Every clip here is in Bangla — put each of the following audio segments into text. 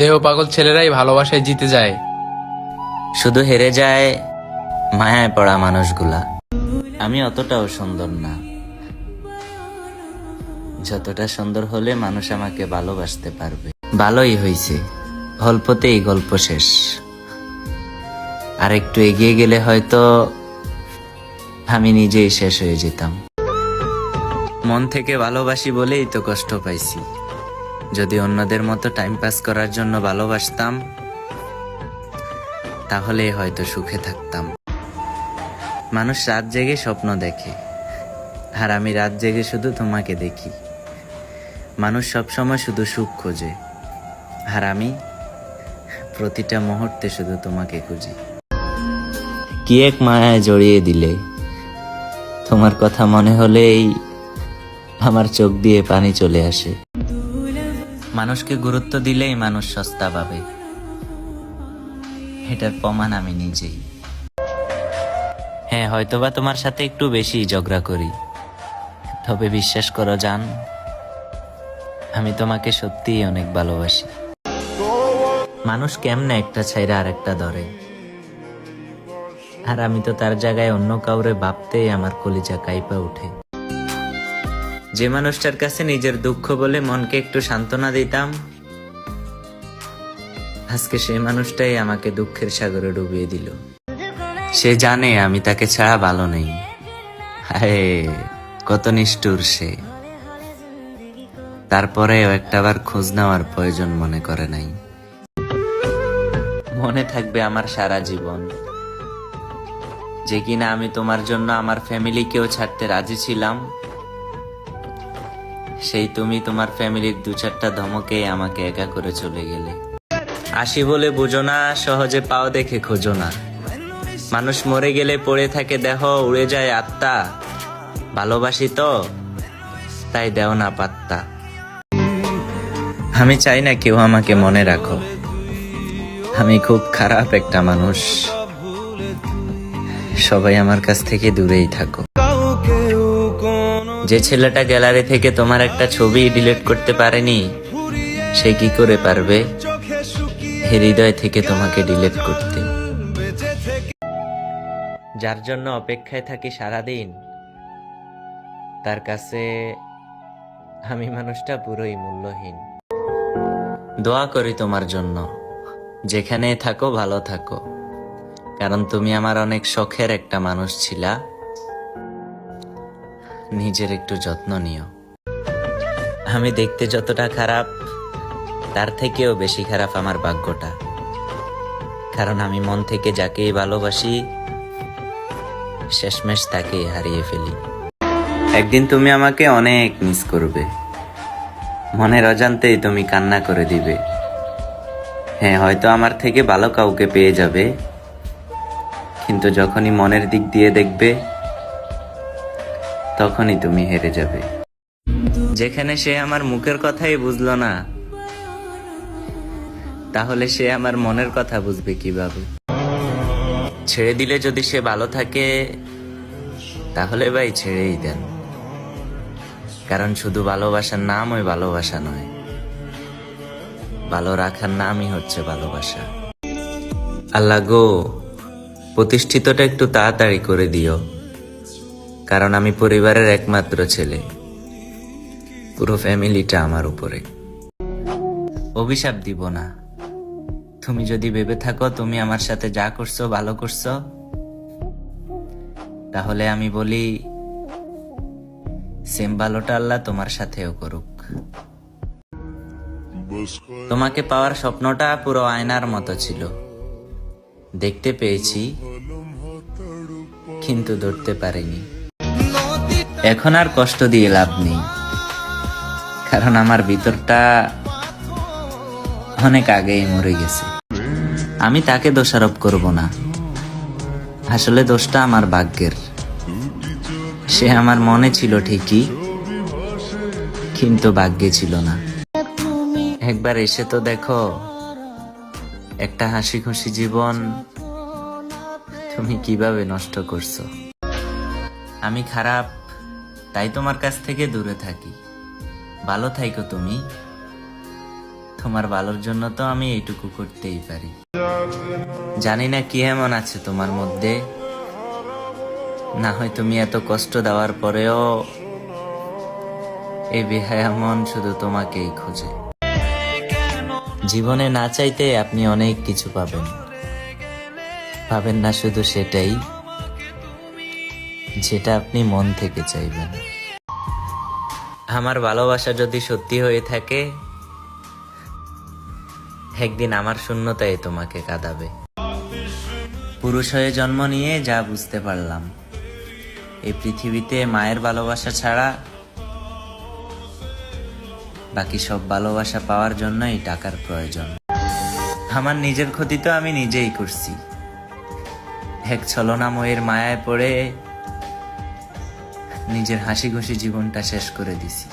দেহ পাগল ছেলেরাই ভালোবাসায় জিতে যায়। শুধু হেরে যায় মায়ায় পড়া মানুষগুলা। আমি অতটাও সুন্দর না। যতটা সুন্দর হলে মানুষ আমাকে ভালোবাসতে পারবে। ভালোই হইছে। অল্পতেই গল্প শেষ। আর একটু এগিয়ে গেলে হয়তো আমি নিজেই শেষ হয়ে যেতাম। মন থেকে ভালোবাসি বলেই তো কষ্ট পাইছি। যদি অন্যদের মতো টাইম পাস করার জন্য ভালোবাসতাম তাহলে হয়তো সুখে থাকতাম। মানুষ রাত জেগে স্বপ্ন দেখে, আর আমি রাত জেগে শুধু তোমাকে দেখি। মানুষ সবসময় শুধু সুখ খোঁজে, আর আমি প্রতিটা মুহূর্তে শুধু তোমাকে খুঁজি। কি এক মায়ায় জড়িয়ে দিলে, তোমার কথা মনে হলেই আমার চোখ দিয়ে পানি চলে আসে। মানুষকে গুরুত্ব দিলেই মানুষ সস্তা পাবে। এটার প্রমাণ আমি নিজেই। হ্যাঁ হয়তোবা তোমার সাথে একটু বেশি ঝগড়া করি। তবে বিশ্বাস করো, জান, আমি তোমাকে সত্যিই অনেক ভালোবাসি। মানুষ কেমনে একটা ছাইরা আর একটা ধরে? আর আমি তো তার জায়গায় অন্য কাউরে ভাবতেই আমার কলিজা কাইপা উঠে। যে মানুষটার কাছে নিজের দুঃখ বলে মনকে একটু সান্ত্বনা দিতাম, আজকে সেই মানুষটাই আমাকে দুঃখের সাগরে ডুবিয়ে দিল। সে জানে আমি তাকে ছাড়া ভালো নেই। কত নিষ্ঠুর সে। তারপরেও একটাবার খোঁজ নেওয়ার প্রয়োজন মনে করে নাই। মনে থাকবে আমার সারা জীবন। যে কিনা আমি তোমার জন্য আমার ফ্যামিলিকেও ছাড়তে রাজি ছিলাম সেই তুমি তোমার ফ্যামিলির দু চারটা ধমকে আমাকে একা করে চলে গেলে। আসি বলে বুঝো না, সহজে পাও দেখে খোঁজো না। মানুষ মরে গেলে পড়ে থাকে দেহ, উড়ে যায় আত্মা। ভালোবাসি তো, তাই দেও না পাত্তা। আমি চাই না কেউ আমাকে মনে রাখো। আমি খুব খারাপ একটা মানুষ। সবাই আমার কাছ থেকে দূরেই থাকো। যে ছেলেটা গ্যালারি থেকে তোমার একটা ছবি ডিলিট করতে পারেনি, সে কি করে পারবে? হৃদয় থেকে তোমাকে ডিলিট করতে। যার জন্য অপেক্ষায় থাকি সারাদিন, তার কাছে আমি মানুষটা পুরোই মূল্যহীন। দোয়া করি তোমার জন্য যেখানে থাকো ভালো থাকো। কারণ তুমি আমার অনেক শখের একটা মানুষ ছিলা। নিজের একটু যত্ন নিও। আমি দেখতে যতটা খারাপ, তার থেকেও বেশি খারাপ আমার ভাগ্যটা। কারণ আমি মন থেকে যাকেই ভালোবাসি, শেষমেশ তাকে হারিয়ে ফেলি। একদিন তুমি আমাকে অনেক মিস করবে। মনের অজান্তেই তুমি কান্না করে দিবে। হ্যাঁ হয়তো আমার থেকে ভালো কাউকে পেয়ে যাবে। কিন্তু যখনই মনের দিক দিয়ে দেখবে তখনই তুমি হেরে যাবে। যেখানে সে আমার মুখের কথাই বুঝলো না, তাহলে সে আমার মনের কথা বুঝবে কীভাবে? ছেড়ে দিলে যদি সে ভালো থাকে, তাহলে ভাই ছেড়েই দেন। কারণ শুধু ভালোবাসার নাম ওই ভালোবাসা নয়, ভালো রাখার নামই হচ্ছে ভালোবাসা। আল্লাহ গো, প্রতিষ্ঠিতটা একটু তাড়াতাড়ি করে দিও। কারণ আমি পরিবারের একমাত্র ছেলে। পুরো ফ্যামিলিটা আমার উপরে। অভিশাপ দিব না। তুমি যদি ভেবে থাকো তুমি আমার সাথে যা করছ, ভালো করছ, তাহলে আমি বলি, সেম ভালোটা আল্লাহ তোমার সাথেও করুক। তোমাকে পাওয়ার স্বপ্নটা পুরো আয়নার মতো ছিল। দেখতে পেয়েছি, কিন্তু ধরতে পারিনি। এখন আর কষ্ট দিয়ে লাভ নেই। কারণ আমার ভিতরটা অনেক আগেই মরে গেছে। আমি তাকে দোষারোপ করব না। আসলে দোষটা আমার ভাগ্যের। সে আমার মনে ছিল ঠিকই, কিন্তু ভাগ্যে ছিল না। একবার এসে তো দেখো, একটা হাসি খুশি জীবন তুমি কীভাবে নষ্ট করছ? আমি খারাপ তাই তোমার কাছ থেকে দূরে থাকি। ভালো থাইকো তুমি। তোমার ভালোর জন্য তো আমি এইটুকু করতেই পারি। জানি না কি এমন আছে তোমার মধ্যে। না হয় তুমি এত কষ্ট দেওয়ার পরেও এই বেহায়া মন শুধু তোমাকেই খোঁজে। জীবনে না চাইতে আপনি অনেক কিছু পাবেন। পাবেন না শুধু সেটাই। যেটা আপনি মন থেকে চাইবেন। আমার ভালোবাসা যদি সত্যি হয়ে থাকে, একদিন আমার শূন্যতায় তোমাকে কাঁদাবে। পুরুষ হয়ে জন্ম নিয়ে যা বুঝতে পারলাম, এই পৃথিবীতে মায়ের ভালোবাসা ছাড়া বাকি সব ভালোবাসা পাওয়ার জন্যই টাকার প্রয়োজন। আমার নিজের ক্ষতি তো আমি নিজেই করছি। এক ছলনাময়ের মায়ায় পড়ে নিজের হাসি খুশি জীবনটা শেষ করে দিছি।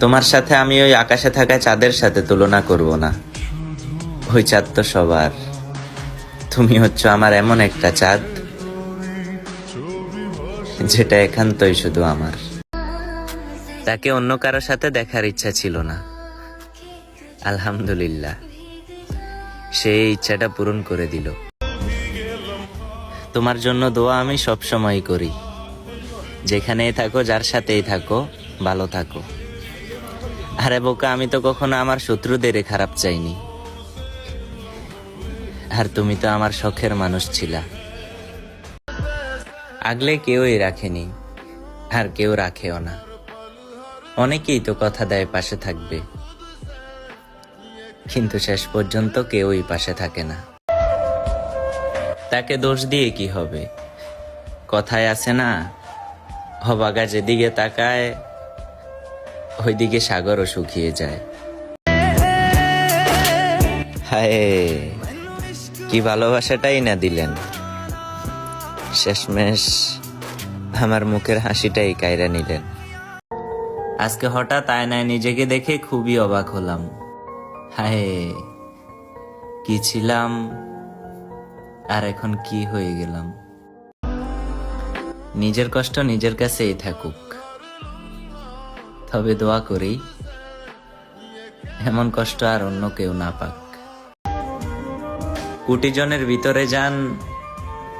তোমার সাথে আমি ওই আকাশে থাকা চাঁদের সাথে তুলনা করব না। ওই চাঁদ তো সবার। তুমি হচ্ছে আমার এমন একটা চাঁদ, যেটা একান্তই শুধু আমার। তাকে অন্য কারোর সাথে দেখার ইচ্ছা ছিল না। আলহামদুলিল্লাহ সেই ইচ্ছাটা পূরণ করে দিল। তোমার জন্য দোয়া আমি সব সময় করি। যেখানেই থাকো, যার সাথেই থাকো, ভালো থাকো। আরে বোকা, আমি তো কখনো আমার শত্রুদের খারাপ চাইনি। আর তুমি তো আমার শখের মানুষ ছিলা। আগলে কেউই রাখেনি, আর কেউ রাখেও না। অনেকেই তো কথা দেয়, পাশে থাকবে। কিন্তু শেষ পর্যন্ত কেউই পাশে থাকে না। তাকে দোষ দিয়ে কি হবে? কথায় আছে না হবাগা যেদিকে তাকায়, ওইদিকে সাগরও শুকিয়ে যায়। হায়, কি ভালোবাসাটাই না দিলেন। শেষমেশ আমার মুখের হাসিটাই কায়রা নিলেন। আজকে হঠাৎ আয়নায় নিজেকে দেখে খুবই অবাক হলাম। হায়, কি ছিলাম আর এখন কি হয়ে গেলাম। নিজের কষ্ট নিজের কাছেই থাকুক। তবে দোয়া করি, এমন কষ্ট আর অন্য কেউ না পাক। কোটি জনের ভিতরে যান,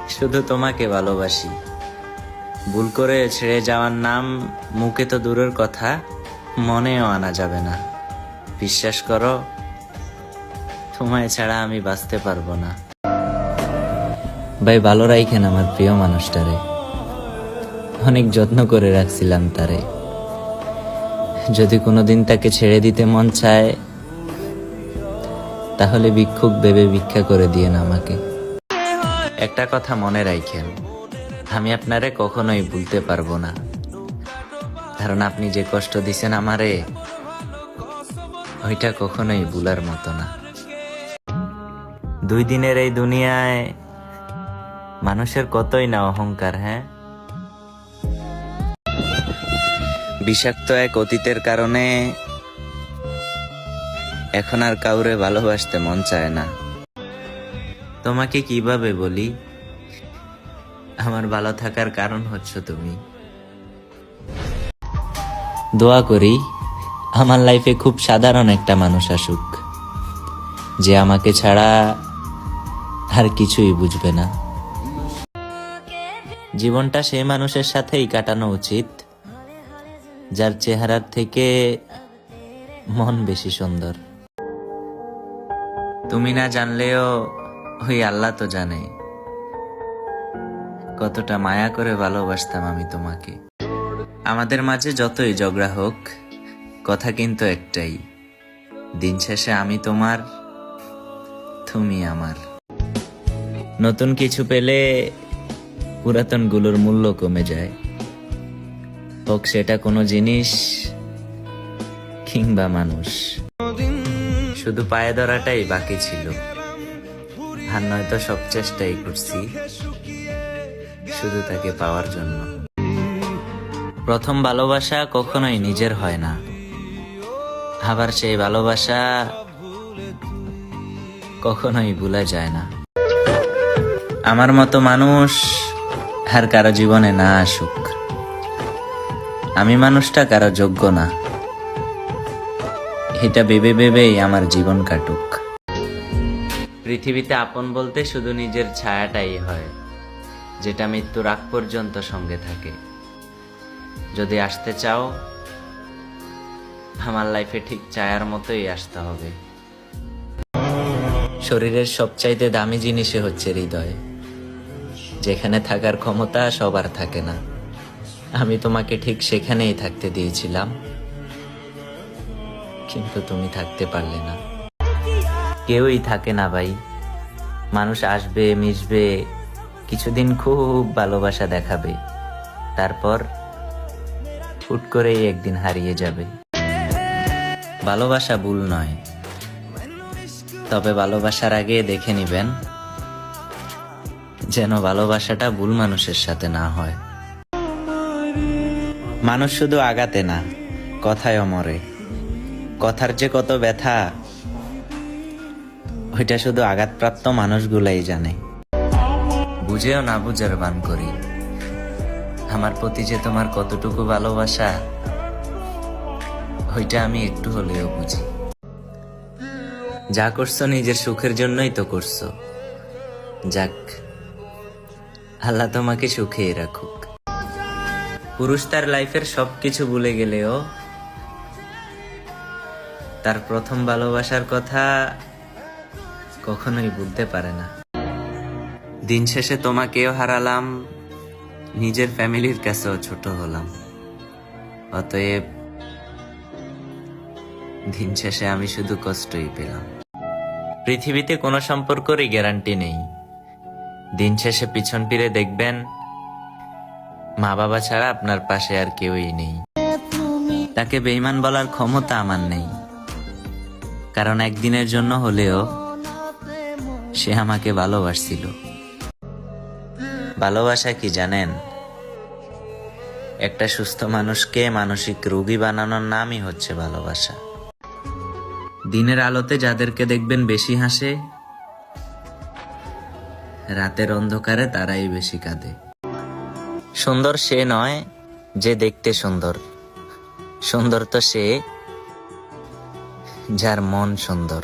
শুধু তোমাকে ভালোবাসি। ভুল করে ছেড়ে যাওয়ার নাম মুখে তো দূরের কথা, মনেও আনা যাবে না। বিশ্বাস করো, তোমায় ছাড়া আমি বাঁচতে পারব না। ভাই, ভালো রাইখেন আমার প্রিয় মানুষটারে। অনেক যত্ন করে রাখছিলাম তারে। যদি কোনোদিন তাকে ছেড়ে দিতে মন চায়, তাহলে ভিক্ষুক ভেবে ভিক্ষা করে দিয়েন আমাকে। একটা কথা মনে রাখেন আমি আপনারে কখনোই ভুলতে পারব না। কারণ আপনি যে কষ্ট দিছেন আমারে, ওইটা কখনোই ভুলার মতো না। দুই দিনের এই দুনিয়ায় মানুষের কতই না অহংকার হ্যাঁ? বিষাক্ত এক অতীতের কারণে এখন আর কাউরে ভালোবাসতে মন চায় না। তোমাকে কীভাবে বলি? আমার ভালো থাকার কারণ হচ্ছে তুমি। দোয়া করি, আমার লাইফে খুব সাধারণ একটা মানুষ আসুক, যে আমাকে ছাড়া আর কিছুই বুঝবে না। জীবনটা সেই মানুষের সাথেই কাটানো উচিত। যার চেহারার থেকে মন বেশি সুন্দর। তুমি না জানলেও ওই আল্লাহ তো জানে। কতটা মায়া করে ভালোবাসতাম আমি তোমাকে। আমাদের মাঝে যতই ঝগড়া হোক, কথা কিন্তু একটাই। দিন শেষে আমি তোমার, তুমি আমার। নতুন কিছু পেলে পুরাতনগুলোর মূল্য কমে যায়। হোক সেটা কোনো জিনিস কিংবা মানুষ। শুধু পায়ে ধরাটাই বাকি ছিল। আর নয়তো সব চেষ্টাই করছি শুধু তাকে পাওয়ার জন্য। প্রথম ভালোবাসা কখনোই নিজের হয় না। আবার সেই ভালোবাসা কখনোই ভুলা যায় না। আমার মতো মানুষ আর কারও জীবনে না আসুক। আমি মানুষটা কারও যোগ্য না। এটা ভেবে ভেবেই আমার জীবন কাটুক। পৃথিবীতে আপন বলতে শুধু নিজের ছায়াটাই হয়, যেটা মৃত্যুর আগ পর্যন্ত সঙ্গে থাকে। যদি আসতে চাও, আমার লাইফে ঠিক ছায়ার মতোই আসতে হবে। শরীরের সবচাইতে দামি জিনিসে হচ্ছে হৃদয়। যেখানে থাকার ক্ষমতা সবার থাকে না। আমি তোমাকে ঠিক সেখানেই থাকতে দিয়েছিলাম। কিন্তু তুমি থাকতে পারলে না। কেউই থাকে না ভাই। মানুষ আসবে, মিশবে, কিছুদিন খুব ভালোবাসা দেখাবে। তারপর হুট করেই একদিন হারিয়ে যাবে। ভালোবাসা ভুল নয়। তবে ভালোবাসার আগে দেখে নিবেন, যেন ভালোবাসাটা ভুল মানুষের সাথে না হয়। মানুষ শুধু আগাতে না, কথায় মরে কথার যে কত ব্যথা, ওইটা শুধু আঘাতপ্রাপ্ত মানুষগুলাই জানে। বুঝেও না বুঝার বান করি। আমার প্রতি যে তোমার কতটুকু ভালোবাসা, ওইটা আমি একটু হলেও বুঝি। যা করছ নিজের সুখের জন্যই তো করছ। যাক, আল্লাহ তোমাকে সুখেই রাখুক। পুরুষ তার লাইফের সবকিছু ভুলে গেলেও তার প্রথম ভালোবাসার কথা কখনোই ভুলতে পারে না। দিন শেষে তোমাকেও হারালাম, নিজের ফ্যামিলির কাছেও ছোট হলাম। অতএব দিন শেষে আমি শুধু কষ্টই পেলাম। পৃথিবীতে কোনো সম্পর্করই গ্যারান্টি নেই। দিন শেষে পিছন ফিরে দেখবেন মা বাবা ছাড়া আপনার পাশে আর কেউই নেই। তাকে বেইমান বলার ক্ষমতা আমার নেই। কারণ একদিনের জন্য হলেও সে আমাকে ভালোবাসছিল। ভালোবাসা কি জানেন? একটা সুস্থ মানুষকে মানসিক রোগী বানানোর নামই হচ্ছে ভালোবাসা। দিনের আলোতে যাদেরকে দেখবেন বেশি হাসে, রাতের অন্ধকারে তারাই বেশি কাঁদে। সুন্দর সে নয় যে দেখতে সুন্দর। সুন্দর তো সে যার মন সুন্দর।